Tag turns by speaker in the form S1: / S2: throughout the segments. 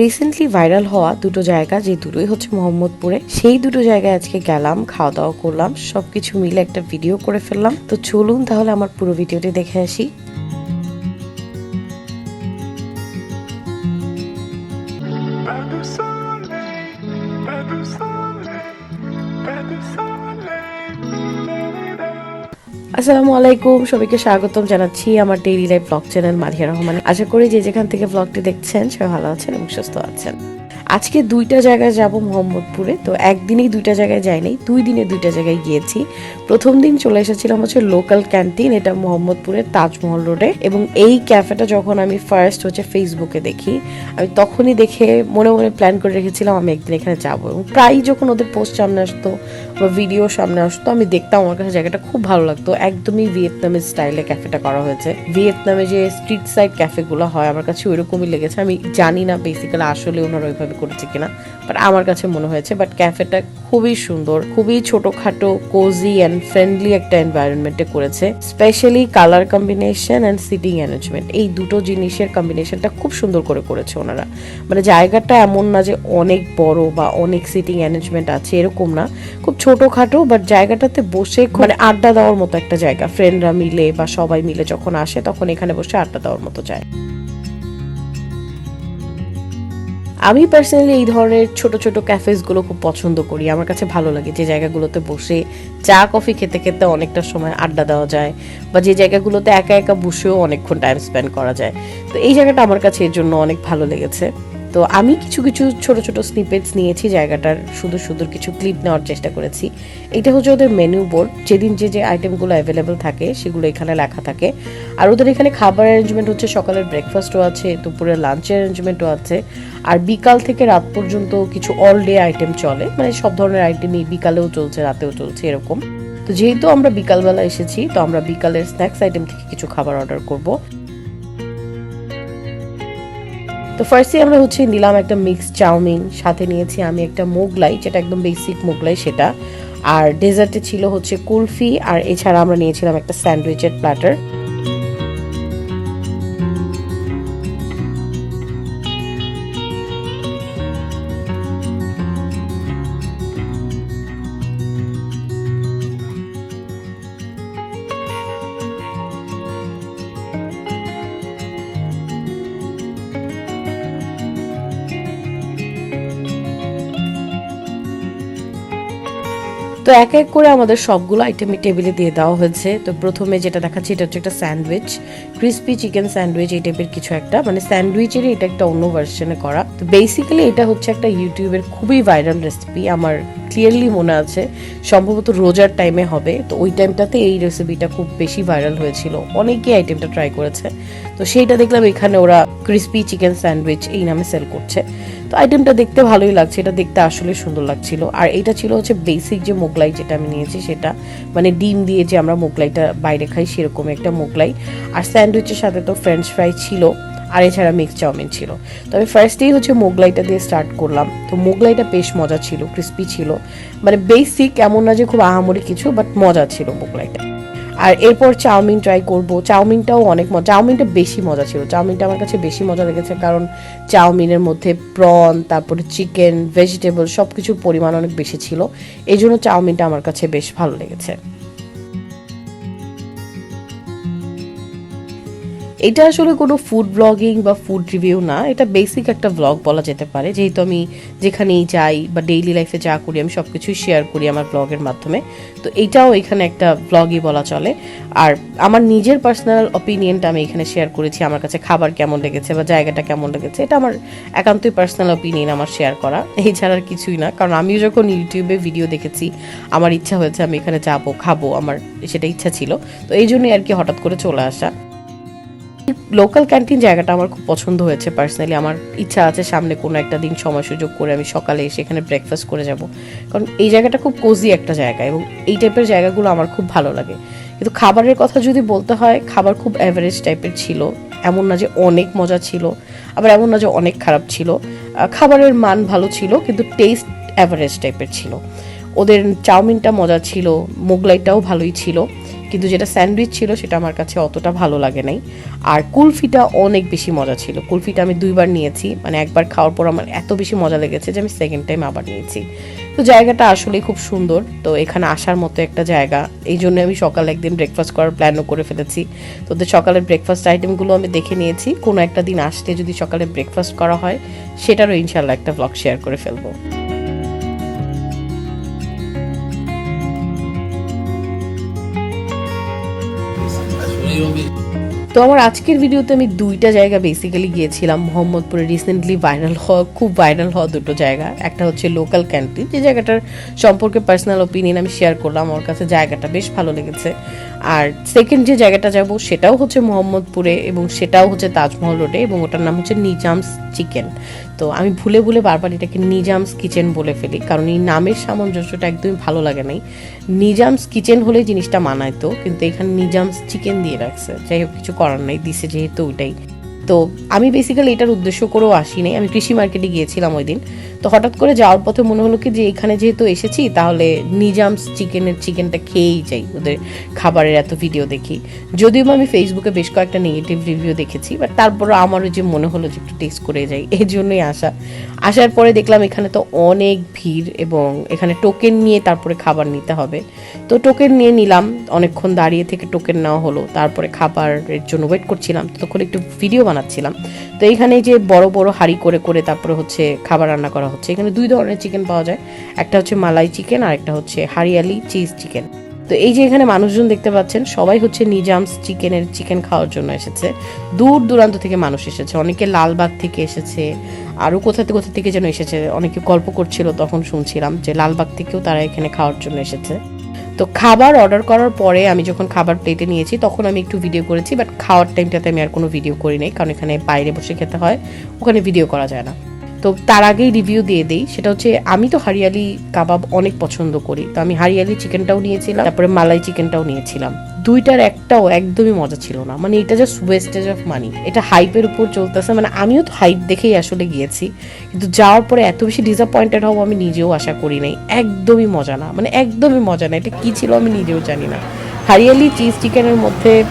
S1: Recently viral হওয়া দুটো জায়গা, যে দুটোই হচ্ছে মোহাম্মদপুরে, সেই দুটো জায়গায় আজকে গেলাম খাওয়া দাওয়া করলাম, সবকিছু মিলে একটা ভিডিও করে ফেললাম। তো চলুন তাহলে আমার পুরো ভিডিওটি দেখে আসি।
S2: Pas
S1: আসসালামু আলাইকুম, সবাইকে স্বাগতম জানাচ্ছি আমার daily life blog channel Mariya Rahman আশা করি যে যেখান থেকে ব্লগটি দেখছেন সবাই ভালো আছেন এবং সুস্থ আছেন। আজকে দুইটা জায়গায় যাব মোহাম্মদপুরে, তো একদিনেই দুইটা জায়গায় যাইনি দুই দিনে দুইটা জায়গায় গিয়েছি। প্রথম দিন চলে এসেছিলাম হচ্ছে লোকাল ক্যান্টিন এটা মোহাম্মদপুরের তাজমহল রোডে এবং এই ক্যাফেটা যখন আমি ফার্স্ট হচ্ছে ফেসবুকে দেখি, আমি তখনই দেখে মনে মনে প্ল্যান করে রেখেছিলাম আমি একদিন এখানে যাব এবং প্রায়ই যখন ওদের পোস্ট সামনে আসতো বা ভিডিও সামনে আসতো, আমি দেখতাম আমার কাছে জায়গাটা খুব ভালো লাগতো। একদমই ভিয়েতনামের স্টাইলে ক্যাফেটা করা হয়েছে। ভিয়েতনামে যে স্ট্রিট সাইড ক্যাফেগুলো হয়, আমার কাছে ওইরকমই লেগেছে। আমি জানি না বেসিক্যালি আসলে ওনারা ওইভাবে করেছে কিনা বাট আমার কাছে মনে হয়েছে বাট ক্যাফেটা খুবই সুন্দর, খুবই ছোটখাটো কোজি অ্যান্ড ফ্রেন্ডলি একটা এনভায়রনমেন্টে করেছে specially colour combination and sitting arrangement এই দুটো জিনিসের কম্বিনেশনটা খুব সুন্দর করে করেছে ওনারা। মানে জায়গাটা এমন না যে অনেক বড় বা অনেক সিটিং অ্যারেঞ্জমেন্ট আছে, এরকম না। খুব ছোটখাটো বাট জায়গাটাতে বসে মানে আড্ডা দেওয়ার মতো একটা জায়গা। ফ্রেন্ডরা মিলে বা সবাই মিলে যখন আসে, তখন এখানে বসে আড্ডা দেওয়ার মতো যায় আমি পার্সোনালি এই ধরনের ছোট ছোট ক্যাফেসগুলো খুব পছন্দ করি। আমার কাছে ভালো লাগে যে জায়গাগুলোতে বসে চা কফি খেতে খেতে অনেকটা সময় আড্ডা দেওয়া যায় বা যে জায়গাগুলোতে একা একা বসেও অনেকক্ষণ টাইম স্পেন্ড করা যায়। তো এই জায়গাটা আমার কাছে এর জন্য অনেক ভালো লেগেছে। তো আমি কিছু কিছু ছোট ছোট স্নিপেটস নিয়েছি, জায়গাটার সুন্দর সুন্দর কিছু ক্লিপ নেওয়ার চেষ্টা করেছি। এটা হচ্ছে ওদের মেনু বোর্ড যেদিন যে যে আইটেমগুলো অ্যাভেলেবেল থাকে, সেগুলো এখানে লেখা থাকে। আর ওদের এখানে খাবার অ্যারেঞ্জমেন্ট হচ্ছে, সকালের ব্রেকফাস্টও আছে, দুপুরের লাঞ্চের অ্যারেঞ্জমেন্টও আছে। আর বিকাল থেকে রাত পর্যন্ত কিছু অল ডে আইটেম চলে মানে সব ধরনের আইটেমই বিকালেও চলছে, রাতেও চলছে, এরকম। তো যেহেতু আমরা বিকালবেলা এসেছি, তো আমরা বিকালের স্ন্যাক্স আইটেম থেকে কিছু খাবার অর্ডার করব। তো ফার্স্টে আমরা হচ্ছে নিলাম একটা মিক্স চাউমিন, সাথে নিয়েছি আমি একটা মোগলাই, যেটা একদম বেসিক মোগলাই সেটা। আর ডেজার্টে ছিল হচ্ছে কুলফি, আর এছাড়া আমরা নিয়েছিলাম একটা স্যান্ডউইচের প্ল্যাটার তো এক এক করে আমাদের সবগুলো আইটেমই টেবিলে দিয়ে দেওয়া হয়েছে। তো প্রথমে যেটা দেখাচ্ছি, এটা হচ্ছে একটা স্যান্ডউইচ। ক্রিস্পি চিকেন স্যান্ডউইচ এই টাইপের কিছু একটা। মানে স্যান্ডউইচেরই এটা একটা অন্য ভার্সনে করা। তো বেসিক্যালি এটা হচ্ছে একটা ইউটিউবের খুবই ভাইরাল রেসিপি আমার ক্লিয়ারলি মনে আছে। সম্ভবত রোজার টাইমে হবে। তো ওই টাইমটাতে এই রেসিপিটা খুব বেশি ভাইরাল হয়েছিল। অনেকেই আইটেমটা ট্রাই করেছে। তো সেইটা দেখলাম এখানে ওরা ক্রিস্পি চিকেন স্যান্ডউইচ এই নামে সেল করছে। তো আইটেমটা দেখতে ভালোই লাগছে, এটা দেখতে আসলে সুন্দর লাগছিল। আর এটা ছিল হচ্ছে বেসিক যে মোগলাই যেটা আমি নিয়েছি সেটা মানে ডিম দিয়ে যে আমরা মোগলাইটা বাইরে খাই সেরকম একটা মোগলাই। আর স্যান্ডউইচের সাথে তো ফ্রেঞ্চ ফ্রাই ছিল, আর এছাড়া মিক্স চাউমিন ছিল। তো আমি ফার্স্টেই হচ্ছে মোগলাইটা দিয়ে স্টার্ট করলাম। তো মোগলাইটা বেশ মজা ছিল ক্রিস্পি ছিল। মানে বেসিক এমন না যে খুব আহামরি কিছু বাট মজা ছিল মোগলাইটা। আর এরপর চাউমিন ট্রাই করব। চাউমিনটাও অনেক মজা চাউমিনটা বেশি মজা ছিল। চাউমিনটা আমার কাছে বেশি মজা লেগেছে কারণ চাউমিনের মধ্যে প্রন তারপরে চিকেন ভেজিটেবল সব কিছুর পরিমাণ অনেক বেশি ছিল। এই জন্য চাউমিনটা আমার কাছে বেশ ভালো লেগেছে। এটা আসলে কোনো ফুড ব্লগিং বা ফুড রিভিউ না। এটা বেসিক একটা ব্লগ বলা যেতে পারে। যেহেতু আমি যেখানেই যাই বা ডেইলি লাইফে যা করি, আমি সব কিছুই শেয়ার করি আমার ব্লগের মাধ্যমে। তো এটাও এখানে একটা ব্লগই বলা চলে। আর আমার নিজের পার্সোনাল অপিনিয়নটা আমি এখানে শেয়ার করেছি। আমার কাছে খাবার কেমন লেগেছে বা জায়গাটা কেমন লেগেছে, এটা আমার একান্তই পার্সোনাল অপিনিয়ন আমার শেয়ার করা। এই ছাড়া আর কিছুই না। কারণ আমিও যখন ইউটিউবে ভিডিও দেখেছি, আমার ইচ্ছা হয়েছে আমি এখানে যাব, খাব, আমার সেটা ইচ্ছা ছিল। তো এই জন্যই আর কি হঠাৎ করে চলে আসা। লোকাল ক্যান্টিন জায়গাটা আমার খুব পছন্দ হয়েছে পার্সোনালি আমার ইচ্ছা আছে সামনে কোনো একটা দিন সময় সুযোগ করে আমি সকালে এসে এখানে ব্রেকফাস্ট করে যাব। কারণ এই জায়গাটা খুব কোজি একটা জায়গা এবং এই টাইপের জায়গাগুলো আমার খুব ভালো লাগে। কিন্তু খাবারের কথা যদি বলতে হয়, খাবার খুব অ্যাভারেজ টাইপের ছিল। এমন না যে অনেক মজা ছিল, আবার এমন না যে অনেক খারাপ ছিল। খাবারের মান ভালো ছিল, কিন্তু টেস্ট অ্যাভারেজ টাইপের ছিল। ওদের চাউমিনটা মজা ছিল, মোগলাইটাও ভালোই ছিল। কিন্তু যেটা স্যান্ডউইচ ছিল সেটা আমার কাছে অতটা ভালো লাগে নাই। আর কুলফিটা অনেক বেশি মজা ছিল। কুলফিটা আমি দুইবার নিয়েছি। মানে একবার খাওয়ার পর আমার এত বেশি মজা লেগেছে যে আমি সেকেন্ড টাইম আবার নিয়েছি। তো জায়গাটা আসলে খুব সুন্দর। তো এখানে আসার মতো একটা জায়গা। এই জন্য আমি সকালে একদিন ব্রেকফাস্ট করার প্ল্যানও করে ফেলেছি। তো সকালের ব্রেকফাস্ট আইটেমগুলো আমি দেখে নিয়েছি। কোনো একটা দিন আসলে যদি সকালে ব্রেকফাস্ট করা হয়, সেটারও ইনশাল্লাহ একটা ব্লগ শেয়ার করে ফেলব। তো আমার আজকের ভিডিওতে আমি দুইটা জায়গা বেসিক্যালি গিয়েছিলাম। মোহাম্মদপুরে রিসেন্টলি ভাইরাল হওয়া, খুব ভাইরাল হওয়া দুটো জায়গা। একটা হচ্ছে লোকাল ক্যান্টিন যে জায়গাটার সম্পর্কে পার্সোনাল ওপিনিয়ন আমি শেয়ার করলাম। আমার কাছে জায়গাটা বেশ ভালো লেগেছে। আর সেকেন্ড যে জায়গাটা যাব, সেটাও হচ্ছে মোহাম্মদপুরে এবং সেটাও হচ্ছে তাজমহল রোডে এবং ওটার নাম হচ্ছে নিজামস চিকেন। তো আমি ভুলে ভুলে বারবার এটাকে নিজামস কিচেন বলে ফেলি, কারণ এই নামের সামঞ্জস্যটা একদমই ভালো লাগে নাই। নিজামস কিচেন হলে জিনিসটা মানায় তো, কিন্তু এখানে নিজামস চিকেন দিয়ে রাখছে। যাই হোক, কিছু করার নাই, দিছে যেহেতু ওইটাই। তো আমি বেসিক্যালি এটার উদ্দেশ্য করেও আসি নাই। আমি কৃষি মার্কেটে গিয়েছিলাম ওই দিন তো হঠাৎ করে যাওয়ার পথে মনে হলো কি যে এখানে যেহেতু এসেছি, তাহলে নিজামস চিকেনের চিকেনটা খেয়েই যাই, ওদের খাবারের এত ভিডিও দেখি। যদিও আমি ফেসবুকে বেশ কয়েকটা নেগেটিভ রিভিউ দেখেছি বাট তারপরও আমারও যে মনে হলো যে একটু টেস্ট করে যাই, এই জন্যই আসা আসার পরে দেখলাম এখানে তো অনেক ভিড় এবং এখানে টোকেন নিয়ে তারপরে খাবার নিতে হবে। তো টোকেন নিয়ে নিলাম, অনেকক্ষণ দাঁড়িয়ে থেকে টোকেন নেওয়া হলো, তারপরে খাবারের জন্য ওয়েট করছিলাম তখন একটু ভিডিও বানাচ্ছিলাম। তো এইখানে যে বড় বড় হাঁড়ি করে করে তারপরে হচ্ছে খাবার রান্না করা হচ্ছে। এখানে দুই ধরনের চিকেন পাওয়া যায়। একটা হচ্ছে মালাই চিকেন আর একটা হচ্ছে হারিয়ালি চিজ চিকেন তো এই যে এখানে মানুষজন দেখতে পাচ্ছেন, সবাই হচ্ছে নিজামস চিকেনের চিকেন খাওয়ার জন্য এসেছে। দূর দূরান্ত থেকে মানুষ এসেছে। অনেকে লালবাগ থেকে এসেছে, আরও কোথা থেকে কোথা থেকে যেন এসেছে, অনেকে গল্প করছিল, তখন শুনছিলাম যে লালবাগ থেকেও তারা এখানে খাওয়ার জন্য এসেছে। তো খাবার অর্ডার করার পরে আমি যখন খাবার প্লেটে নিয়েছি, তখন আমি একটু ভিডিও করেছি বাট খাওয়ার টাইমটাতে আমি আর কোনো ভিডিও করি নাই, কারণ এখানে বাইরে বসে খেতে হয়, ওখানে ভিডিও করা যায় না। তো তার আগেই রিভিউ দিয়ে দিই। সেটা হচ্ছে, আমি তো হারিয়ালি কাবাব অনেক পছন্দ করি। তো আমি হারিয়ালি চিকেনটাও নিয়েছিলাম, তারপরে মালাই চিকেনটাও নিয়েছিলাম। দুইটার একটাও একদমই মজা ছিল না। মানে এটা জাস্ট ওয়েস্টেজ অফ মানি এটা হাইপের উপর চলতেছে। মানে আমিও তো হাইপ দেখেই আসলে গিয়েছি। কিন্তু যাওয়ার পরে এত বেশি ডিসঅ্যাপয়েন্টেড হব আমি নিজেও আশা করি নাই। একদমই মজা না। মানে একদমই মজা না। এটা কী ছিল আমি নিজেও জানি না। হারিয়ালি চিজ চিকেনের মধ্যে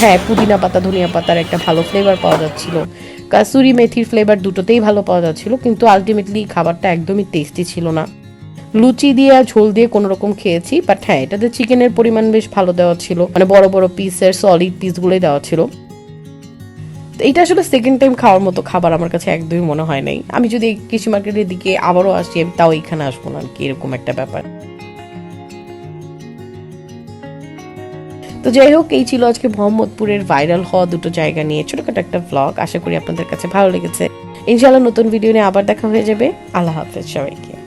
S1: হ্যাঁ পুদিনা পাতা, ধনিয়া পাতার একটা ভালো ফ্লেভার পাওয়া যাচ্ছিল। কাসুরি মেথির ফ্লেভার দুটোতেই ভালো পাওয়া যাচ্ছিল, কিন্তু আলটিমেটলি খাবারটা একদমই টেস্টি ছিল না। লুচি দিয়ে আর ঝোল দিয়ে কোনো রকম খেয়েছি বাট হ্যাঁ এটাতে চিকেনের পরিমাণ বেশ ভালো দেওয়া ছিল মানে বড় বড় পিসের সলিড পিসগুলোই দেওয়া ছিল। এটা আসলে সেকেন্ড টাইম খাওয়ার মতো খাবার আমার কাছে একদমই মনে হয় নাই। আমি যদি কৃষি মার্কেটের দিকে আবারও আসি, আমি তাও এখানে আসব না, আর কি এরকম একটা ব্যাপার। তো যাই হোক, এই ছিল আজকে মোহাম্মদপুরের ভাইরাল হওয়া দুটো জায়গা নিয়ে, ছোটখাটো একটা ব্লগ আশা করি আপনাদের কাছে ভালো লেগেছে। ইনশাআল্লাহ নতুন ভিডিও নিয়ে আবার দেখা হয়ে যাবে। আল্লাহ হাফেজ সবাইকে।